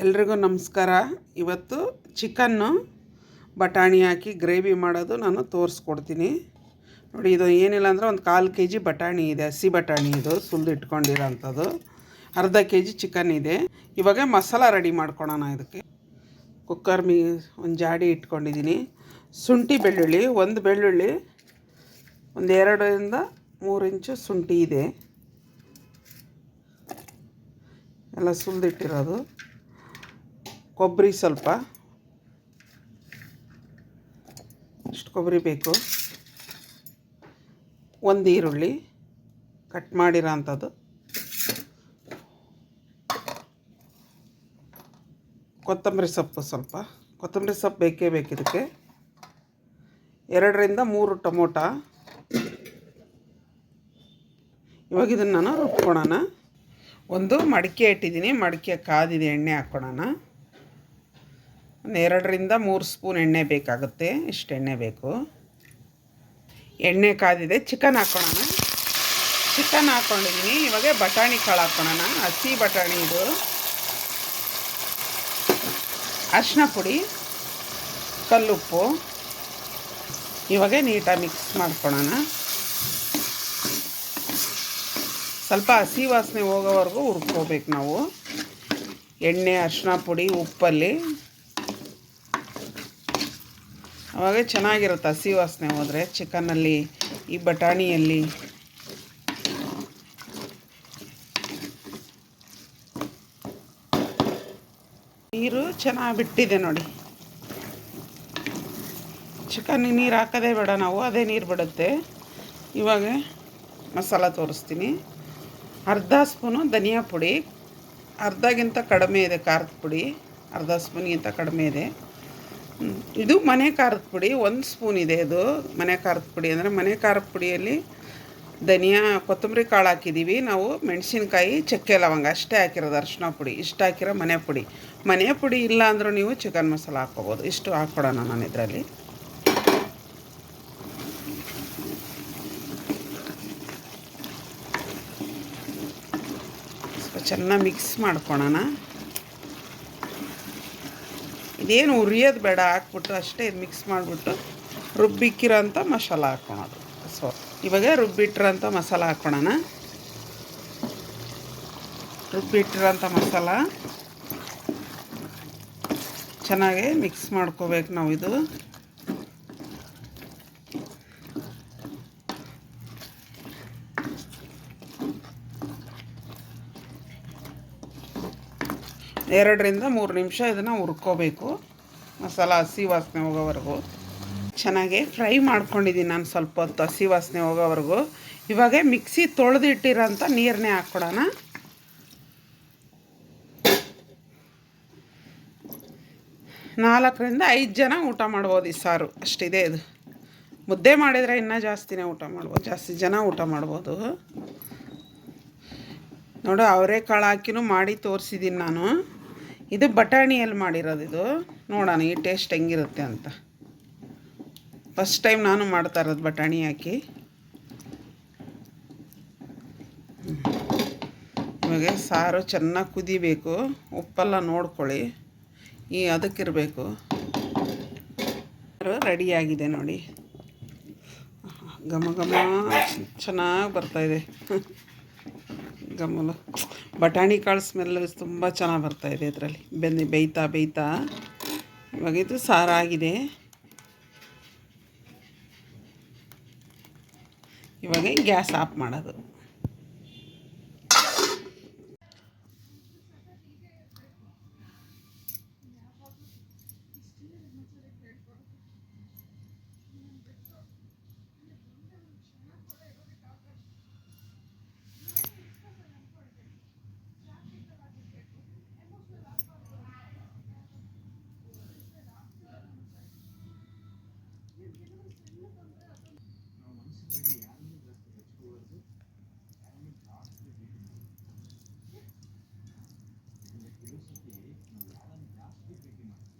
ಎಲ್ರಿಗೂ ನಮಸ್ಕಾರ. ಇವತ್ತು ಚಿಕನ್ನು ಬಟಾಣಿ ಹಾಕಿ ಗ್ರೇವಿ ಮಾಡೋದು ನಾನು ತೋರಿಸ್ಕೊಡ್ತೀನಿ. ನೋಡಿ, ಇದು ಏನಿಲ್ಲ ಅಂದರೆ ಒಂದು ಕಾಲು ಕೆ ಜಿ ಬಟಾಣಿ ಇದೆ, ಹಸಿ ಬಟಾಣಿ ಇದು, ಸುಲಿದು ಇಟ್ಕೊಂಡಿರೋಂಥದ್ದು. ಅರ್ಧ ಕೆ ಜಿ ಚಿಕನ್ ಇದೆ. ಇವಾಗ ಮಸಾಲ ರೆಡಿ ಮಾಡ್ಕೊಳೋಣ ಇದಕ್ಕೆ. ಕುಕ್ಕರ್ ಮೀ, ಒಂದು ಜಾಡಿ ಇಟ್ಕೊಂಡಿದ್ದೀನಿ. ಶುಂಠಿ ಬೆಳ್ಳುಳ್ಳಿ, ಒಂದು ಬೆಳ್ಳುಳ್ಳಿ, ಒಂದು ಎರಡರಿಂದ ಮೂರು ಇಂಚು ಶುಂಠಿ ಇದೆ. ಎಲ್ಲ ಸುಲಿದಿಟ್ಟಿರೋದು. ಕೊಬ್ಬರಿ ಸ್ವಲ್ಪ. ಇಷ್ಟು ಕೊಬ್ಬರಿ ಬೇಕು. ಒಂದು ಈರುಳ್ಳಿ ಕಟ್ ಮಾಡಿರೋ ಅಂಥದ್ದು. ಕೊತ್ತಂಬರಿ ಸೊಪ್ಪು ಸ್ವಲ್ಪ. ಕೊತ್ತಂಬರಿ ಸೊಪ್ಪು ಬೇಕೇ ಬೇಕು ಇದಕ್ಕೆ. ಎರಡರಿಂದ ಮೂರು ಟೊಮೊಟ. ಇವಾಗ ಇದನ್ನು ನಾನು ರುಬ್ಕೊಳೋಣ. ಒಂದು ಮಡಿಕೆ ಇಟ್ಟಿದ್ದೀನಿ. ಮಡಿಕೆ ಕಾದಿದೆ, ಎಣ್ಣೆ ಹಾಕ್ಕೊಳೋಣ. ಒಂದು ಎರಡರಿಂದ ಮೂರು ಸ್ಪೂನ್ ಎಣ್ಣೆ ಬೇಕಾಗುತ್ತೆ, ಇಷ್ಟು ಎಣ್ಣೆ ಬೇಕು. ಎಣ್ಣೆ ಕಾದಿದೆ, ಚಿಕನ್ ಹಾಕ್ಕೊಳೋಣ ಚಿಕನ್ ಹಾಕ್ಕೊಂಡಿದ್ದೀನಿ ಇವಾಗ ಬಟಾಣಿ ಕಾಳು ಹಾಕ್ಕೊಳೋಣ ಹಸಿ ಬಟಾಣಿ ಇದು. ಅರಿಶಿನ ಪುಡಿ, ಕಲ್ಲುಪ್ಪು. ಇವಾಗ ನೀಟಾಗಿ ಮಿಕ್ಸ್ ಮಾಡ್ಕೊಳೋಣ. ಸ್ವಲ್ಪ ಹಸಿ ವಾಸನೆ ಹೋಗೋವರೆಗೂ ಹುರ್ಕೋಬೇಕು ನಾವು. ಎಣ್ಣೆ ಅರಿಶಿನ ಪುಡಿ, ಉಪ್ಪಲ್ಲಿ. ಅವಾಗ ಚೆನ್ನಾಗಿರುತ್ತೆ ಹಸಿ ವಾಸನೆ ಹೋದರೆ. ಚಿಕನಲ್ಲಿ ಈ ಬಟಾಣಿಯಲ್ಲಿ. ನೀರು ಚೆನ್ನಾಗಿ ಬಿಟ್ಟಿದೆ ನೋಡಿ. ಚಿಕನ್ನಿಗೆ ನೀರು ಹಾಕೋದೇ ಬೇಡ ನಾವು, ಅದೇ ನೀರು ಬಿಡುತ್ತೆ. ಇವಾಗ ಮಸಾಲ ತೋರಿಸ್ತೀನಿ. ಅರ್ಧ ಸ್ಪೂನು ಧನಿಯಾ ಪುಡಿ. ಅರ್ಧಗಿಂತ ಕಡಿಮೆ ಇದೆ ಖಾರದ ಪುಡಿ. ಅರ್ಧ ಸ್ಪೂನ್ಗಿಂತ ಕಡಿಮೆ ಇದೆ. ಇದು ಮನೆ ಖಾರದ ಪುಡಿ, ಒಂದು ಸ್ಪೂನ್ ಇದೆ ಇದು, ಮನೆ ಖಾರದ ಪುಡಿ. ಅಂದರೆ ಮನೆ ಖಾರದ ಪುಡಿಯಲ್ಲಿ ಧನಿಯಾ, ಕೊತ್ತಂಬರಿ ಕಾಳು ಹಾಕಿದ್ದೀವಿ ನಾವು ಮೆಣಸಿನ್ಕಾಯಿ, ಚಕ್ಕೆ ಲವಂಗ ಅಷ್ಟೇ ಹಾಕಿರೋದು ಅರ್ಶಿನ ಪುಡಿ. ಇಷ್ಟು ಹಾಕಿರೋ ಮನೆ ಪುಡಿ. ಮನೆ ಪುಡಿ ಇಲ್ಲ ಅಂದರೂ ನೀವು ಚಿಕನ್ ಮಸಾಲ ಹಾಕ್ಕೋಬೋದು. ಇಷ್ಟು ಹಾಕ್ಕೊಡೋಣ ನಾನು ಇದರಲ್ಲಿ. ಚೆನ್ನಾಗಿ ಮಿಕ್ಸ್ ಮಾಡ್ಕೊಳೋಣ. ಇದೇನು ಉರಿಯೋದು ಬೇಡ ಹಾಕ್ಬಿಟ್ಟು ಅಷ್ಟೇ ಮಿಕ್ಸ್ ಮಾಡಿಬಿಟ್ಟು ರುಬ್ಬಿಕ್ಕಿರೋಂಥ ಮಸಾಲ ಹಾಕ್ಕೊಳೋದು ಸೊ ಇವಾಗ ರುಬ್ಬಿಟ್ಟಿರೋಂಥ ಮಸಾಲ ಹಾಕ್ಕೊಳೋಣ ರುಬ್ಬಿಟ್ಟಿರೋಂಥ ಮಸಾಲ ಚೆನ್ನಾಗಿ ಮಿಕ್ಸ್ ಮಾಡ್ಕೋಬೇಕು ನಾವು ಇದು ಎರಡರಿಂದ ಮೂರು ನಿಮಿಷ ಇದನ್ನು ಹುರ್ಕೋಬೇಕು. ಮಸಾಲ ಹಸಿ ವಾಸನೆ ಹೋಗೋವರೆಗೂ. ಚೆನ್ನಾಗಿ ಫ್ರೈ ಮಾಡ್ಕೊಂಡಿದ್ದೀನಿ ನಾನು ಸ್ವಲ್ಪ ಹೊತ್ತು ಹಸಿ ವಾಸನೆ ಹೋಗೋವರೆಗೂ. ಇವಾಗ ಮಿಕ್ಸಿ ತೊಳೆದು ಇಟ್ಟಿರೋಂಥ ನೀರನ್ನೇ ಹಾಕ್ಕೊಡೋಣ. ನಾಲ್ಕರಿಂದ ಐದು ಜನ ಊಟ ಮಾಡ್ಬೋದು ಈ ಸಾರು. ಅಷ್ಟಿದೆ ಇದು. ಮುದ್ದೆ ಮಾಡಿದರೆ ಇನ್ನೂ ಜಾಸ್ತಿನೇ ಊಟ ಮಾಡ್ಬೋದು. ಜಾಸ್ತಿ ಜನ ಊಟ ಮಾಡ್ಬೋದು. ನೋಡು ಅವರೆಕಾಳು ಹಾಕಿನೂ ಮಾಡಿ ತೋರಿಸಿದ್ದೀನಿ ನಾನು. ಇದು ಬಟಾಣಿಯಲ್ಲಿ ಮಾಡಿರೋದು ಇದು. ನೋಡೋಣ, ಈ ಟೇಸ್ಟ್ ಹೆಂಗಿರುತ್ತೆ ಅಂತ. ಫಸ್ಟ್ ಟೈಮ್ ನಾನು ಮಾಡ್ತಾ ಇರೋದು ಬಟಾಣಿ ಹಾಕಿ. ನಿಮಗೆ ಸಾರು ಚೆನ್ನಾಗಿ ಕುದಿಬೇಕು. ಉಪ್ಪೆಲ್ಲ ನೋಡ್ಕೊಳ್ಳಿ. ಈ ಅದಕ್ಕಿರಬೇಕು. ರೆಡಿಯಾಗಿದೆ ನೋಡಿ. ಘಮ ಘಮ, ಚೆನ್ನಾಗಿ ಬರ್ತಾಯಿದೆ ಗಮಲ ಬಟಾಣಿ ಕಾಳು ಸ್ಮೆಲ್ ತುಂಬ ಚೆನ್ನಾಗಿ ಬರ್ತಾಯಿದೆ ಇದರಲ್ಲಿ. ಬೆಂದು ಬೇಯ್ತಾ ಬೇಯ್ತಾ. ಇವಾಗ ಇದು ಸಾರಾಗಿದೆ ಇವಾಗ ಗ್ಯಾಸ್ ಆಫ್ ಮಾಡೋದು. keeping him.